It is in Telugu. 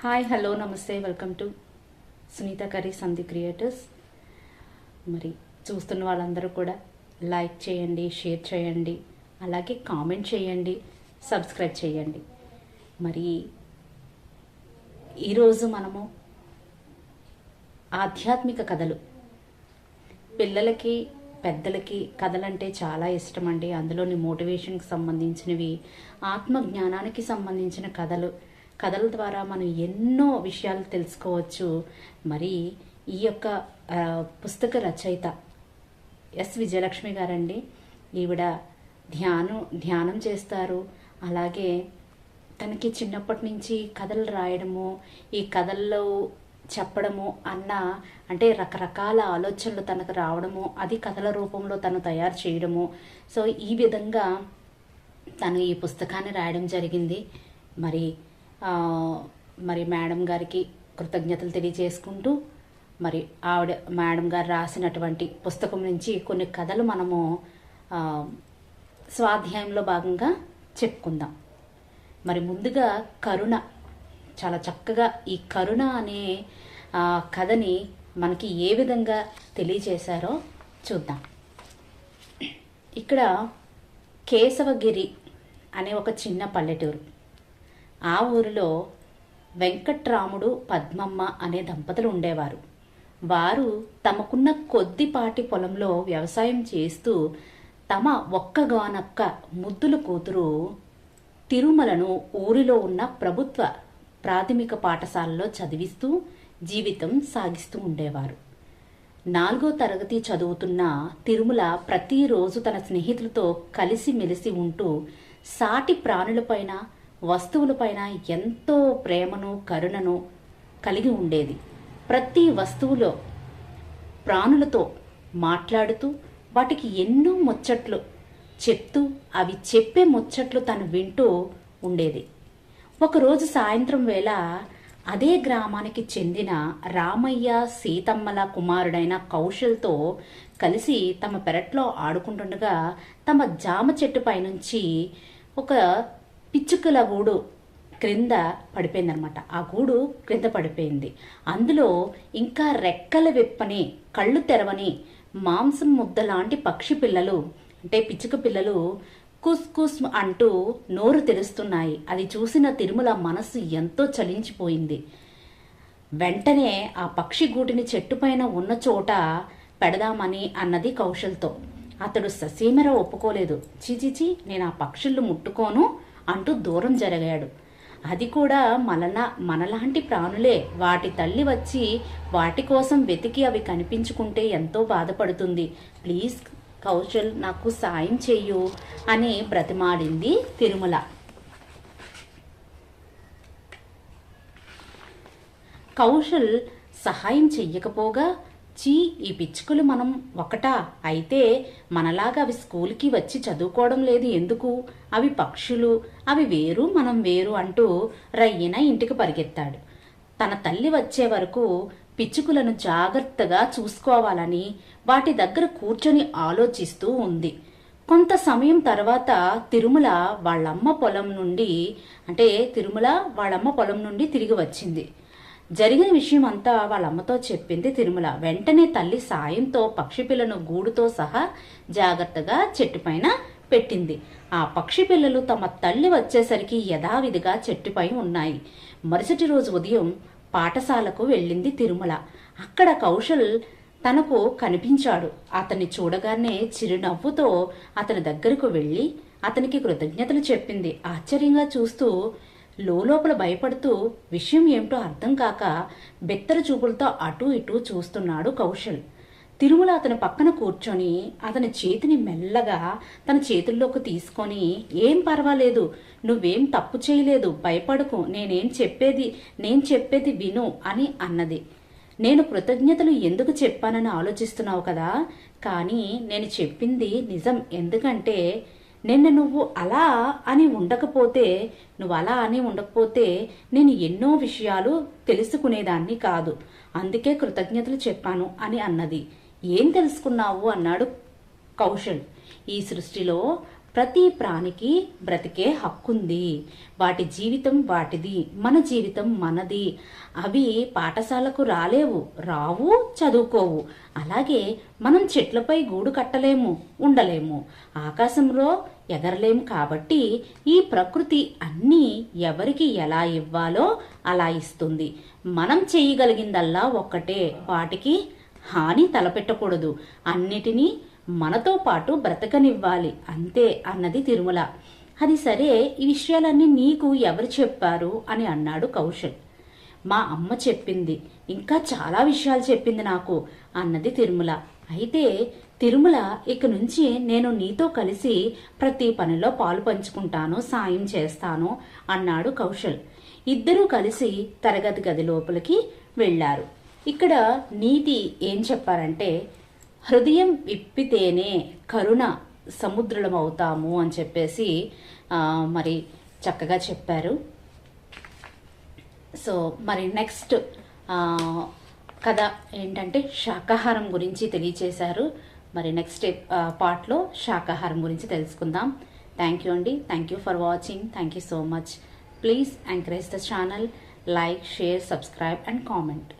Hi hello namaste welcome to Sunitha curry సంధి క్రియేటర్స్ మరి చూస్తున్న వాళ్ళందరూ కూడా లైక్ చేయండి షేర్ చేయండి అలాగే కామెంట్ చేయండి సబ్స్క్రైబ్ చేయండి. మరి ఈరోజు మనము ఆధ్యాత్మిక కథలు. పిల్లలకి పెద్దలకి కథలంటే చాలా ఇష్టం అండి అందులోని మోటివేషన్కి సంబంధించినవి ఆత్మ జ్ఞానానికి సంబంధించిన కథలు కథల ద్వారా మనం ఎన్నో విషయాలు తెలుసుకోవచ్చు. మరి ఈ యొక్క పుస్తక రచయిత ఎస్ విజయలక్ష్మి గారండి. ఈవిడ ధ్యానం ధ్యానం చేస్తారు. అలాగే తనకి చిన్నప్పటి నుంచి కథలు రాయడము ఈ కథల్లో చెప్పడము అన్న అంటే రకరకాల ఆలోచనలు తనకు రావడము అది కథల రూపంలో తను తయారు చేయడము. సో ఈ విధంగా తను ఈ పుస్తకాన్ని రాయడం జరిగింది. మరి మరి మేడం గారికి కృతజ్ఞతలు తెలియజేసుకుంటూ మరి ఆవిడ మేడం గారు రాసినటువంటి పుస్తకం నుంచి కొన్ని కథలు మనము స్వాధ్యాయంలో భాగంగా చెప్పుకుందాం. మరి ముందుగా కరుణ. చాలా చక్కగా ఈ కరుణ అనే కథని మనకి ఏ విధంగా తెలియజేశారో చూద్దాం. ఇక్కడ కేశవగిరి అనే ఒక చిన్న పల్లెటూరు. ఆ ఊరిలో వెంకట్రాముడు పద్మమ్మ అనే దంపతులు ఉండేవారు. వారు తమకున్న కొద్దిపాటి పొలంలో వ్యవసాయం చేస్తూ తమ ఒక్కగానొక్క ముద్దుల కూతురు తిరుమలను ఊరిలో ఉన్న ప్రభుత్వ ప్రాథమిక పాఠశాలలో చదివిస్తూ జీవితం సాగిస్తూ ఉండేవారు. నాలుగో తరగతి చదువుతున్న తిరుమల ప్రతిరోజు తన స్నేహితులతో కలిసిమెలిసి ఉంటూ సాటి ప్రాణులపైన వస్తువులపైన ఎంతో ప్రేమను కరుణను కలిగి ఉండేది. ప్రతి వస్తువులో ప్రాణులతో మాట్లాడుతూ వాటికి ఎన్నో ముచ్చట్లు చెప్తూ అవి చెప్పే ముచ్చట్లు తను వింటూ ఉండేది. ఒకరోజు సాయంత్రం వేళ అదే గ్రామానికి చెందిన రామయ్య సీతమ్మల కుమారుడైన కౌశల్తో కలిసి తమ పెరట్లో ఆడుకుంటుండగా తమ జామ చెట్టు పైనుంచి ఒక పిచ్చుకల గూడు క్రింద పడిపోయిందనమాట ఆ గూడు క్రింద పడిపోయింది. అందులో ఇంకా రెక్కల విప్పని కళ్ళు తెరవని మాంసం ముద్ద లాంటి పక్షి పిల్లలు అంటే పిచ్చుక పిల్లలు కుస్ కుస్ అంటూ నోరు తెరుస్తున్నాయి. అది చూసిన తిరుమల మనసు ఎంతో చలించిపోయింది. వెంటనే ఆ పక్షి గూటిని చెట్టుపైన ఉన్న చోట పెడదామని అన్నది కౌశల్తో. అతడు ససీమర ఒప్పుకోలేదు. చీచీచి నేను ఆ పక్షులు ముట్టుకోను అంటూ దూరం జరిగాడు. అది కూడా మనలా మనలాంటి ప్రాణులే. వాటి తల్లి వచ్చి వాటి కోసం వెతికి అవి కనిపించుకుంటే ఎంతో బాధపడుతుంది. ప్లీజ్ కౌశల్ నాకు సాయం చెయ్యు అని బ్రతిమాడింది తిరుమల. కౌశల్ సహాయం చెయ్యకపోగా చీ ఈ పిచ్చుకలు మనం ఒకటా? అయితే మనలాగా అవి స్కూల్కి వచ్చి చదువుకోవడం లేదు ఎందుకు? అవి పక్షులు అవి వేరు మనం వేరు అంటూ రయ్యన ఇంటికి పరిగెత్తాడు. తన తల్లి వచ్చే వరకు పిచ్చుకలను జాగ్రత్తగా చూసుకోవాలని వాటి దగ్గర కూర్చొని ఆలోచిస్తూ ఉంది. కొంత సమయం తర్వాత తిరుమల వాళ్ళమ్మ పొలం నుండి అంటే తిరుమల వాళ్ళమ్మ పొలం నుండి తిరిగి వచ్చింది. జరిగిన విషయం అంతా వాళ్ళమ్మతో చెప్పింది తిరుమల. వెంటనే తల్లి సాయంతో పక్షి పిల్లను గూడుతో సహా జాగ్రత్తగా చెట్టుపైన పెట్టింది. ఆ పక్షి పిల్లలు తమ తల్లి వచ్చేసరికి యథావిధిగా చెట్టుపై ఉన్నాయి. మరుసటి రోజు ఉదయం పాఠశాలకు వెళ్ళింది తిరుమల. అక్కడ కౌశల్ తనకు కనిపించాడు. అతన్ని చూడగానే చిరునవ్వుతో అతని దగ్గరకు వెళ్ళి అతనికి కృతజ్ఞతలు చెప్పింది. ఆశ్చర్యంగా చూస్తూ లోపల భయపడుతూ విషయం ఏమిటో అర్థం కాక బెత్తర చూపులతో అటూ ఇటూ చూస్తున్నాడు కౌశల్. తిరుమల అతని పక్కన కూర్చొని అతని చేతిని మెల్లగా తన చేతుల్లోకి తీసుకొని ఏం పర్వాలేదు నువ్వేం తప్పు చేయలేదు భయపడకు నేనేం చెప్పేది నేను చెప్పేది విను అని అన్నది. నేను కృతజ్ఞతలు ఎందుకు చెప్పానని ఆలోచిస్తున్నావు కదా కానీ నేను చెప్పింది నిజం. ఎందుకంటే నిన్న నువ్వు అలా అని ఉండకపోతే నువ్వు అలా అని ఉండకపోతే నేను ఎన్నో విషయాలు తెలుసుకునేదాన్ని కాదు. అందుకే కృతజ్ఞతలు చెప్పాను అని అన్నది. ఏం తెలుసుకున్నావు? అన్నాడు కౌశల్. ఈ సృష్టిలో ప్రతి ప్రాణికి బ్రతికే హక్కుంది. వాటి జీవితం వాటిది మన జీవితం మనది. అవి పాఠశాలకు రాలేవు రావు చదువుకోవు. అలాగే మనం చెట్లపై గూడు కట్టలేము ఉండలేము. ఆకాశంలో ఎగరలేము కాబట్టి ఈ ప్రకృతి అన్నీ ఎవరికి ఎలా ఇవ్వాలో అలా ఇస్తుంది. మనం చేయగలిగిందల్లా ఒక్కటే. వాటికి హాని తలపెట్టకూడదు. అన్నిటినీ మనతో పాటు బ్రతకనివ్వాలి అంతే అన్నది తిరుమల. అది సరే ఈ విషయాలన్నీ నీకు ఎవరు చెప్పారు? అని అన్నాడు కౌశల్. మా అమ్మ చెప్పింది ఇంకా చాలా విషయాలు చెప్పింది నాకు అన్నది తిరుమల. అయితే తిరుమల ఇక నుంచి నేను నీతో కలిసి ప్రతి పనిలో పాలు పంచుకుంటాను సాయం చేస్తాను అన్నాడు కౌశల్. ఇద్దరూ కలిసి తరగతి గది లోపలికి వెళ్ళారు. ఇక్కడ నీతి ఏం చెప్పారంటే హృదయం విప్పితేనే కరుణ సముద్రులం అవుతాము అని చెప్పేసి మరి చక్కగా చెప్పారు. సో మరి నెక్స్ట్ కథ ఏంటంటే శాకాహారం గురించి తెలియచేశారు. మరి నెక్స్ట్ పార్ట్లో శాకాహారం గురించి తెలుసుకుందాం. థ్యాంక్ యూ అండి. Thank you for watching thank you so much please encourage the channel like share subscribe and comment